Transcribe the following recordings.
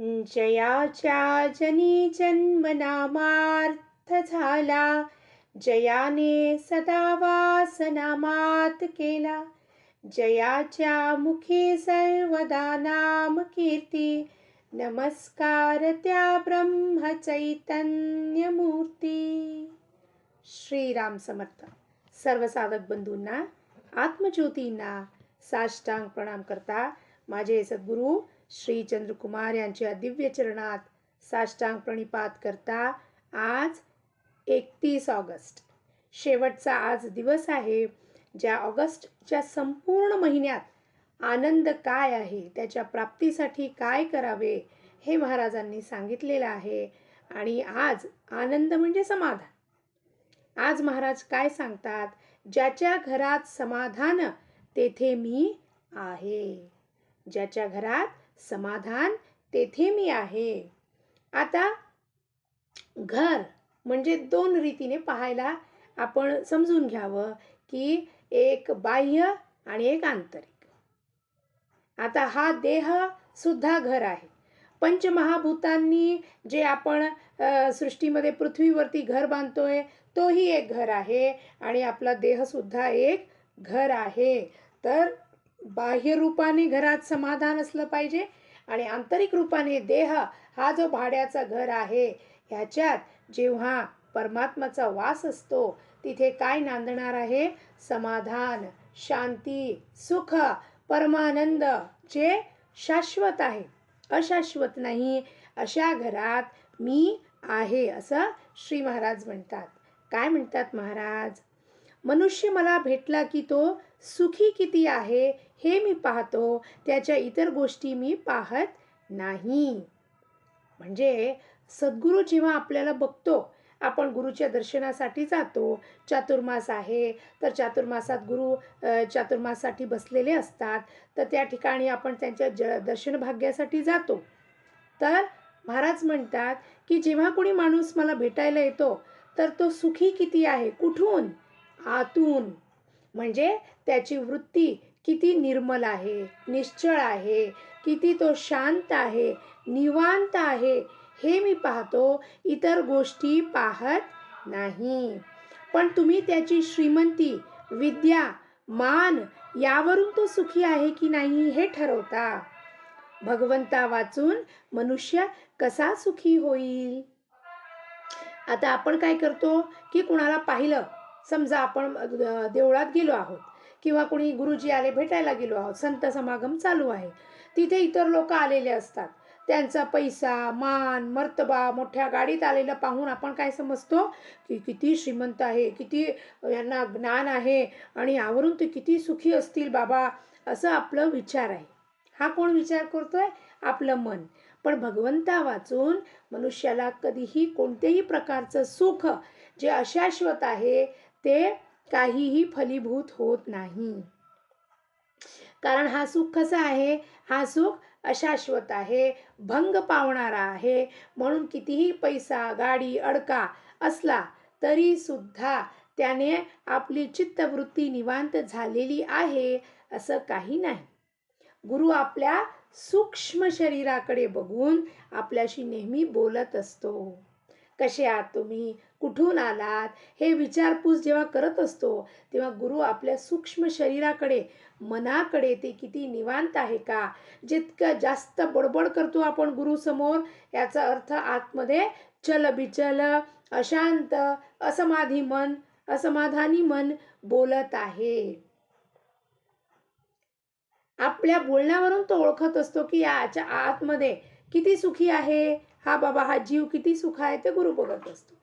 जयाच्या जनी जन्मनामार्थ झाला जयाने सदा वासनामात केला. जयाच्या मुखी सर्वदा नाम कीर्ती नमस्कार त्या ब्रह्म चैतन्य मूर्ती श्रीराम समर्थ. सर्व साधक बंधूंना आत्मज्योतींना साष्टांग प्रणाम करता माझे सद्गुरू श्री चंद्रकुमार यांच्या दिव्य चरणात साष्टांग प्रणिपात करता आज एकतीस ऑगस्ट. शेवटचा आज दिवस आहे ज्या ऑगस्टच्या संपूर्ण महिन्यात आनंद काय आहे त्याच्या प्राप्तीसाठी काय करावे हे महाराजांनी सांगितलेलं आहे. आणि आज आनंद म्हणजे समाधान. आज महाराज काय सांगतात ज्याच्या घरात समाधान तेथे मी आहे. ज्याच्या घरात समाधान तेथे मी आहे. आता घर म्हणजे दोन रीतीने पाहायला आपण समजून घ्यावं की एक बाह्य आणि एक आंतरिक. आता हा देह सुद्धा घर आहे. पंचमहाभूतांनी जे आपण सृष्टीमध्ये पृथ्वीवरती घर बांधतोय तोही एक घर आहे आणि आपला देह सुद्धा एक घर आहे. तर बाह्य रूपाने घरात समाधान असलं पाहिजे आणि आंतरिक रूपाने देह हा जो भाड्याचा घर आहे ह्याच्यात जेव्हा परमात्माचा वास असतो तिथे काय नांदणार आहे? समाधान शांती सुख परमानंद जे शाश्वत आहे. अशाश्वत नाही अशा घरात मी आहे असं श्री महाराज म्हणतात. काय म्हणतात महाराज? मनुष्य मला भेटला की तो सुखी किती आहे? हे मी पाहतो त्याच्या इतर गोष्टी मी पाहत नाही. म्हणजे सद्गुरू जेव्हा आपल्याला बघतो आपण गुरुच्या दर्शनासाठी जातो चातुर्मास आहे तर चातुर्मासात गुरु चातुर्मासाठी बसलेले असतात तर त्या ठिकाणी आपण त्यांच्या ज दर्शन भाग्यासाठी जातो. तर महाराज म्हणतात की जेव्हा कोणी माणूस मला भेटायला येतो तर तो सुखी किती आहे? कुठून? आतून. म्हणजे त्याची वृत्ती किती निर्मल आहे निश्चळ आहे किती तो शांत आहे निवांत आहे हे मी पाहतो इतर गोष्टी पाहत नाही. पण तुम्ही त्याची श्रीमंती विद्या मान यावरून तो सुखी आहे की नाही हे ठरवता. भगवंता वाचून मनुष्य कसा सुखी होईल? आता आपण काय करतो की कुणाला पाहिलं समजा आपण देवळात गेलो आहोत. किंवा कोणी गुरुजी आले भेटायला गेलो आहोत संत समागम चालू आहे. तिथे इतर लोक आलेले असतात. त्यांचा पैसा मान मर्तबा मोठ्या गाडीत आलेलं पाहून आपण काय समजतो? की किती श्रीमंत आहे किती यांना ज्ञान आहे आणि यावरून ते किती सुखी असतील बाबा असं आपलं विचार आहे. हा कोण विचार करतोय? आपलं मन. पण भगवंता वाचून मनुष्याला कधीही कोणत्याही प्रकारचं सुख जे अशाश्वत आहे ते काहीही फलीभूत होत नाही. कारण हा सुख कसा आहे? हा सुख अशाश्वत आहे. भंग पावणारा आहे. म्हणून कितीही पैसा गाडी अडका असला तरी सुद्धा त्याने आपली चित्तवृत्ती निवांत झालेली आहे असं काही नाही. गुरु आपल्या सूक्ष्म शरीराकडे बघून आपल्याशी नेहमी बोलत असतो. कसे आहात तुम्ही? कुठून आलात? हे विचारपूस जेव्हा करत असतो तेव्हा गुरु आपल्या सूक्ष्म शरीराकडे मनाकडे ते किती निवांत आहे का? जितकं जास्त बडबड करतो आपण गुरुसमोर याचा अर्थ आतमध्ये चल बिचल अशांत असमाधी मन असमाधानी मन बोलत आहे. आपल्या बोलण्यावरून तो ओळखत असतो की याच्या आतमध्ये किती सुखी आहे? हा बाबा हा जीव किती सुख आहे? ते गुरु बघत असतो.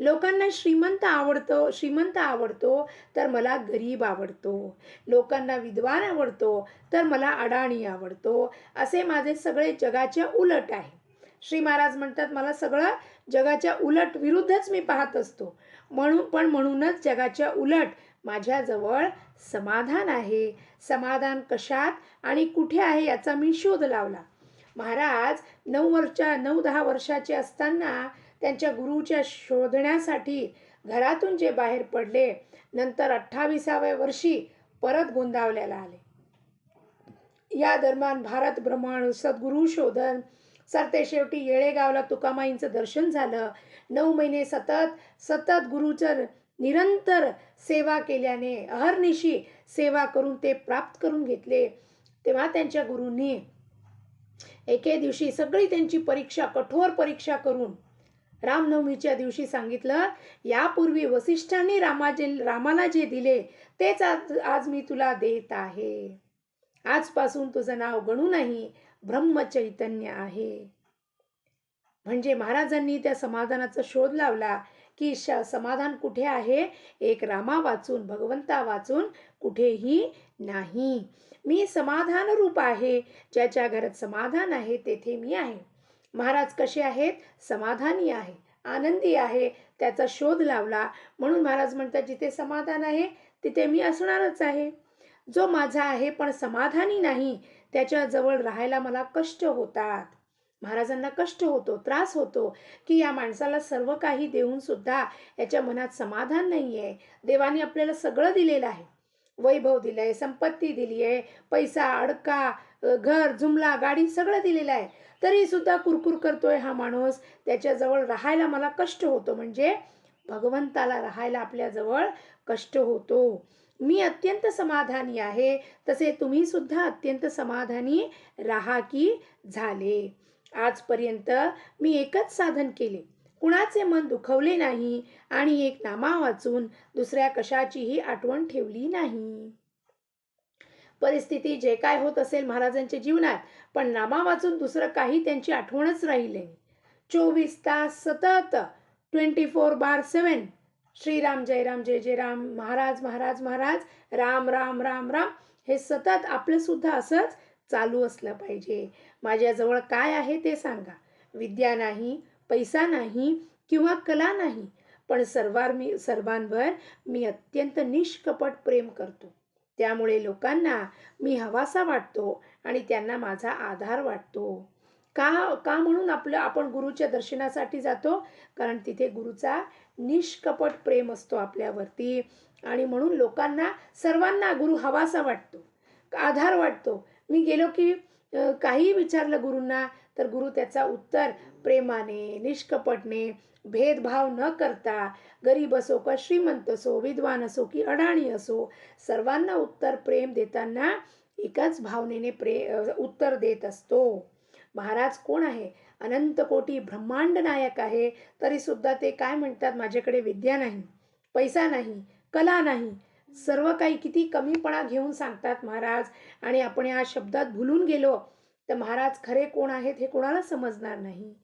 लोकांना श्रीमंत आवडतो श्रीमंत आवडतो तर मला गरीब आवडतो. लोकांना विद्वान आवडतो तर मला अडाणी आवडतो. असे माझे सगळे जगाच्या उलट आहे. श्री महाराज म्हणतात मला सगळं जगाच्या उलट विरुद्धच मी पाहत असतो. म्हणून पण म्हणूनच जगाच्या उलट माझ्याजवळ समाधान आहे. समाधान कशात आणि कुठे आहे याचा मी शोध लावला. महाराज नऊ वर्षा नऊ दहा वर्षाचे असताना त्यांच्या गुरुच्या शोधण्यासाठी घरातून जे बाहेर पडले नंतर अठ्ठावीसाव्या वर्षी परत गोंदावल्याला आले. या दरम्यान भारत भ्रमण सद्गुरु शोधन सरते शेवटी येळेगावला तुकामाईंचं दर्शन झालं. नऊ महिने सतत सतत गुरुचं निरंतर सेवा केल्याने अहर्निशी सेवा करून ते प्राप्त करून घेतले. तेव्हा त्यांच्या गुरूंनी एके दिवशी सगळी त्यांची परीक्षा कठोर परीक्षा करून रामनवमीच्या दिवशी सांगितलं यापूर्वी वसिष्ठांनी रामाजे रामाला जे दिले तेच आज आज मी तुला देत आहे. आजपासून तुझं नाव गणू नाही ब्रह्मचैतन्य आहे. म्हणजे महाराजांनी त्या समाधानाचा शोध लावला की श समाधान कुठे आहे? एक रामा वाचून भगवंता वाचून कुठेही नाही. मी समाधान रूप आहे ज्याच्या घरात समाधान आहे तेथे मी आहे. महाराज कसे आहेत? समाधानी आहे आनंदी आहे. त्याचा शोध लावला. म्हणून महाराज म्हणतात जिथे समाधान आहे तिथे मी असणारच आहे. जो माझा आहे पण समाधानी नाही त्याच्याजवळ राहायला मला कष्ट होतात. महाराजांना कष्ट होतो त्रास होतो की या माणसाला सर्व काही देऊन सुद्धा याच्या मनात समाधान नाही आहे देवाने आपल्याला सगळं दिलेलं आहे. वैभव दिलंय संपत्ती दिली आहे पैसा अडका घर जुमला गाडी सगळं दिलेलं आहे. तरीसुद्धा कुरकुर करतोय हा माणूस. त्याच्याजवळ राहायला मला कष्ट होतो. म्हणजे भगवंताला राहायला आपल्याजवळ कष्ट होतो. मी अत्यंत समाधानी आहे. तसे तुम्ही सुद्धा अत्यंत समाधानी राहा की झाले. आजपर्यंत मी एकच साधन केले. कुणाचे मन दुखवले नाही आणि एक नामा वाचून दुसऱ्या कशाचीही आठवण ठेवली नाही. परिस्थिती जे काय होत असेल महाराजांच्या जीवनात पण नामा वाचून दुसरं काही त्यांची आठवणच राहिली नाही. चोवीस तास सतत ट्वेंटी फोर बार सेवन श्रीराम जय राम जय जय राम महाराज महाराज महाराज राम राम राम राम हे सतत आपलं सुद्धा असंच चालू असलं पाहिजे. माझ्याजवळ काय आहे ते सांगा. विद्या नाही पैसा नाही किंवा कला नाही पण सर्वार मी सर्वांवर मी अत्यंत निष्कपट प्रेम करतो. त्यामुळे लोकांना मी हवासा वाटतो आणि त्यांना माझा आधार वाटतो. का का म्हणून आपलं आपण गुरुच्या दर्शनासाठी जातो? कारण तिथे गुरुचा निष्कपट प्रेम असतो आपल्यावरती आणि म्हणून लोकांना सर्वांना गुरु हवासा वाटतो आधार वाटतो. मी गेलो की काही विचारलं गुरूंना तर गुरु त्याचा उत्तर प्रेमाने निष्कपटने भेदभाव न करता गरीब असो का श्रीमंत असो विद्वान असो की अडाणी असो सर्वांना उत्तर प्रेम देताना एकाच भावनेने प्रे उत्तर देत असतो. महाराज कोण आहे? अनंत कोटी ब्रह्मांड नायक आहे तरीसुद्धा ते काय म्हणतात? माझ्याकडे विद्या नाही पैसा नाही कला नाही सर्व काही किती कमीपणा घेऊन सांगतात महाराज. आणि आपण या शब्दात भुलून गेलो तर महाराज खरे कोण आहेत हे कोणाला समजणार नाही.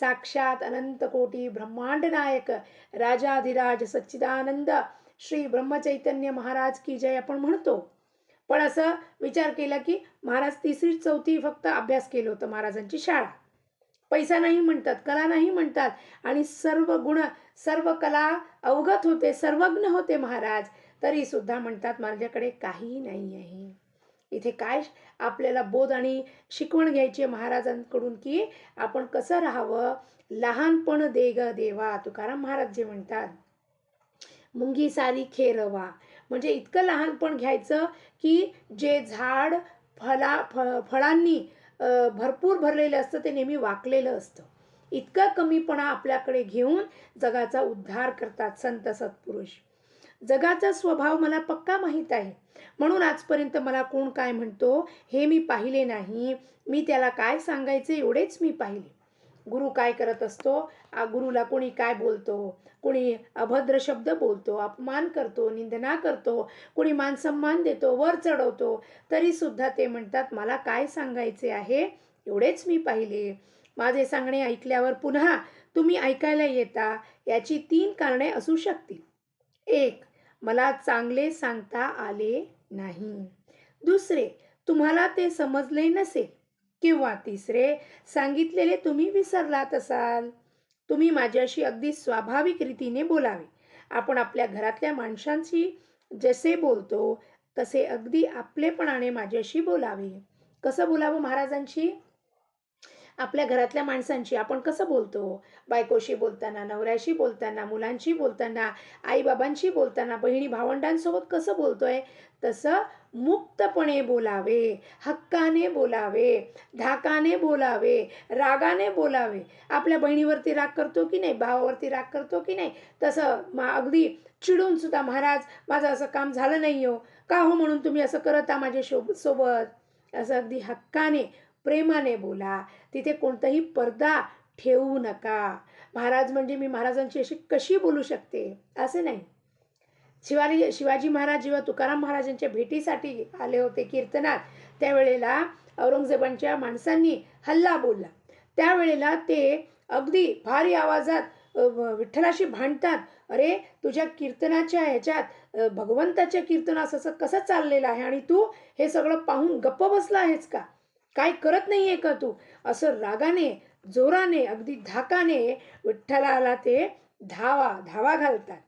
साक्षात अनंत कोटी ब्रह्मांड नायक राजाधिराज सच्चिदानंद श्री ब्रह्मचैतन्य महाराज की जय आपण म्हणतो. पण असं विचार केला की महाराज तिसरी चौथी फक्त अभ्यास केलं होतं महाराजांची शाळा. पैसा नाही म्हणतात कला नाही म्हणतात. आणि सर्व गुण सर्व कला अवगत होते सर्वज्ञ होते महाराज. तरी सुद्धा म्हणतात माझ्याकडे काहीही नाही आहे इथे काय आपल्याला बोध आणि शिकवण घ्यायची आहे महाराजांकडून की आपण कसं राहावं? लहानपण दे ग देवा तुकाराम महाराज जे म्हणतात मुंगी सारी खेरवा. म्हणजे इतकं लहानपण घ्यायचं की जे झाड फला फ फळांनी भरपूर भरलेलं असतं ते नेहमी वाकलेलं असतं. इतकं कमीपणा आपल्याकडे घेऊन जगाचा उद्धार करतात संत सत्पुरुष. जगाचा स्वभाव मला पक्का माहीत आहे. म्हणून आजपर्यंत मला कोण काय म्हणतो हे मी पाहिले नाही. मी त्याला काय सांगायचे एवढेच मी पाहिले. गुरु काय करत असतो? आ गुरुला कोणी काय बोलतो? कोणी अभद्र शब्द बोलतो अपमान करतो निंदना करतो कोणी मानसन्मान देतो वर चढवतो तरीसुद्धा ते म्हणतात मला काय सांगायचे आहे एवढेच मी पाहिले. माझे सांगणे ऐकल्यावर पुन्हा तुम्ही ऐकायला येता याची तीन कारणे असू शकतील. एक मला चांगले सांगता आले नाही. दुसरे तुम्हाला ते समजले नसेल किंवा तिसरे सांगितलेले तुम्ही विसरलात असाल. तुम्ही माझ्याशी अगदी स्वाभाविक रीतीने बोलावे. आपण आपल्या घरातल्या माणसांशी जसे बोलतो तसे अगदी आपलेपणाने माझ्याशी बोलावे. कसं बोलावं महाराजांशी? आपल्या घरातल्या माणसांशी आपण कसं बोलतो? बायकोशी बोलताना नवऱ्याशी बोलताना मुलांशी बोलताना आईबाबांशी बोलताना बहिणी भावंडांसोबत कसं बोलतोय? तसं मुक्तपणे बोलावे हक्काने बोलावे धाकाने बोलावे रागाने बोलावे. आपल्या बहिणीवरती राग करतो की नाही? भावावरती राग करतो की नाही? तसं मा अगदी चिडून सुद्धा महाराज माझं असं काम झालं नाही हो. का हो म्हणून तुम्ही असं करत माझ्या शो सोबत? असं अगदी हक्काने प्रेमाने बोला. तिथे कोणताही पडदा ठेवू नका. महाराज म्हणजे मी महाराजांची अशी कशी बोलू शकते? असे नाही. शिवाजी शिवाजी महाराज जेव्हा तुकाराम महाराजांच्या भेटीसाठी आले होते कीर्तनात त्यावेळेला औरंगजेबांच्या माणसांनी हल्ला बोलला. त्यावेळेला ते अगदी भारी आवाजात विठ्ठलाशी भांडतात. अरे तुझ्या कीर्तनाच्या ह्याच्यात भगवंताच्या कीर्तनास असं कसं चाललेलं आहे? आणि तू हे सगळं पाहून गप्प बसला आहेस का? काय करत नाही आहे का तू? असं रागाने जोराने अगदी धाकाने विठ्ठलाला ते धावा धावा घालतात.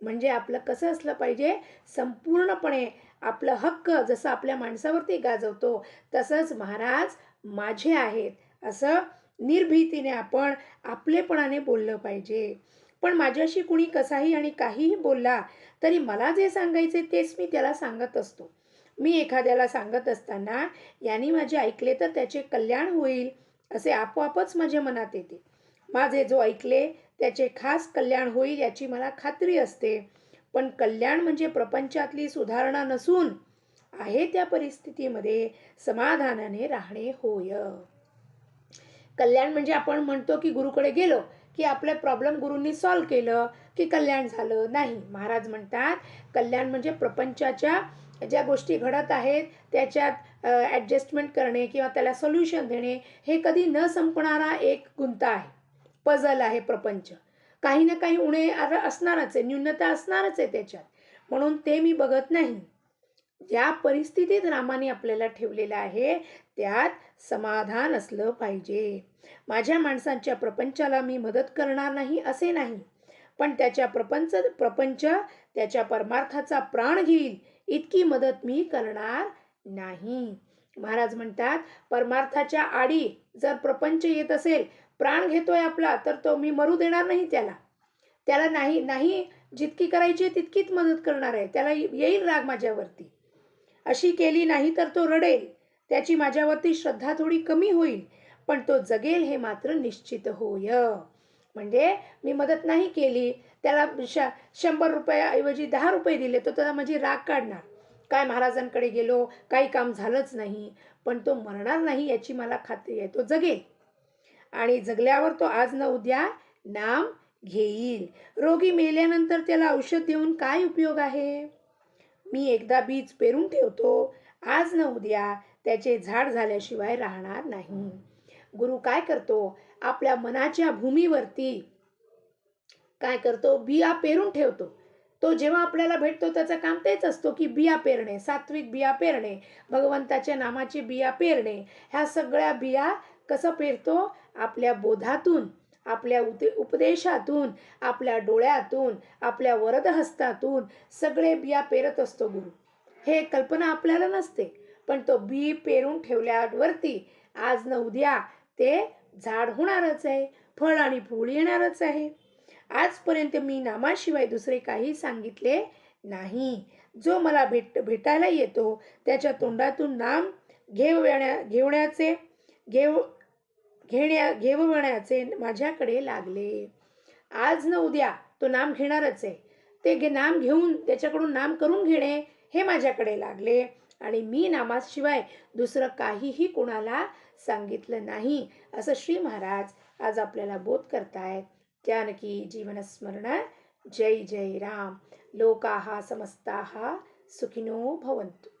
म्हणजे आपलं कसं असलं पाहिजे? संपूर्णपणे आपलं हक्क जसं आपल्या माणसावरती गाजवतो तसंच महाराज माझे आहेत. असं निर्भीतीने आपण आपलेपणाने बोललं पाहिजे. पण माझ्याशी कुणी कसाही आणि काहीही बोलला तरी मला जे सांगायचे तेच मी त्याला सांगत असतो. मी एखाद्याला सांगत असताना यांनी माझे ऐकले तर त्याचे कल्याण होईल असे आपोआपच माझ्या मनात येते. माझे जो ऐकले त्याचे खास कल्याण होईल याची मला खात्री असते. पण कल्याण म्हणजे प्रपंचातली सुधारणा नसून आहे त्या परिस्थितीमध्ये समाधानाने राहणे होय. कल्याण म्हणजे आपण म्हणतो की गुरुकडे गेलो की आपलं प्रॉब्लेम गुरूंनी सॉल्व केलं की कल्याण झालं. नाही महाराज म्हणतात कल्याण म्हणजे प्रपंचाच्या ज्या गोष्टी घडत आहेत त्याच्यात ॲडजस्टमेंट करणे किंवा त्याला सोल्युशन देणे हे कधी न संपणारा एक गुंता आहे. पझल आहे प्रपंच. काही ना काही उणे आर- असणारच आहे न्यूनता असणारच आहे त्याच्यात. म्हणून ते मी बघत नाही. ज्या परिस्थितीत रामाने आपल्याला ठेवलेलं आहे त्यात समाधान असलं पाहिजे. माझ्या माणसांच्या प्रपंचाला मी मदत करणार नाही असे नाही. पण त्याच्या प्रपंच प्रपंच त्याच्या परमार्थाचा प्राण घेईल इतकी मदत मी करणार नाही. महाराज म्हणतात परमार्थाच्या आडी जर प्रपंच येत असेल प्राण घेतोय आपला तर तो मी मरू देणार नाही त्याला. त्याला नाही नाही जितकी करायची आहे तितकीच मदत करणार आहे. त्याला येईल राग माझ्यावरती. अशी केली नाही तर तो रडेल. त्याची माझ्यावरती श्रद्धा थोडी कमी होईल पण तो जगेल हे मात्र निश्चित होय. म्हणजे मी मदत नाही केली त्याला श शंभर रुपयाऐवजी दहा रुपये दिले तो त्याला माझी राग काढणार. काय महाराजांकडे गेलो काही काम झालंच नाही पण तो मरणार नाही याची मला खात्री आहे तो जगेल. आणि जगल्यावर तो आज न उद्या नाम घेईल. रोगी मेल्यानंतर त्याला औषध देऊन काय उपयोग आहे? मी एकदा बीज पेरून ठेवतो आज न उद्या त्याचे झाड झाल्याशिवाय राहणार नाही. गुरु काय करतो? आपल्या मनाच्या भूमीवरती काय करतो? बिया पेरून ठेवतो. तो जेव्हा आपल्याला भेटतो त्याचं काम तेच असतो की बिया पेरणे सात्विक बिया पेरणे भगवंताच्या नामाची बिया पेरणे. ह्या सगळ्या बिया कसं पेरतो? आपल्या बोधातून आपल्या उते उपदेशातून आपल्या डोळ्यातून आपल्या वरदहस्तातून सगळे बिया पेरत असतो गुरु. हे कल्पना आपल्याला नसते पण तो बी पेरून ठेवल्यावरती आज न उद्या ते झाड होणारच आहे फळ आणि फूल येणारच आहे. आजपर्यंत मी नामाशिवाय दुसरे काही सांगितले नाही. जो मला भेट भेटायला येतो त्याच्या तोंडातून नाम घेवण्या घेवण्याचे घेव घेण्या घेवण्याचे माझ्याकडे लागले. आज न उद्या तो नाम घेणारच आहे. ते घे नाम घेऊन त्याच्याकडून नाम करून घेणे हे माझ्याकडे लागले. आणि मी नामाशिवाय दुसरं काहीही कोणाला सांगितलं नाही असं श्री महाराज आज आपल्याला बोध करतायत. जानकी जीवनस्मरण जय जय राम. लोकाः समस्ताः सुखिनो भवंतु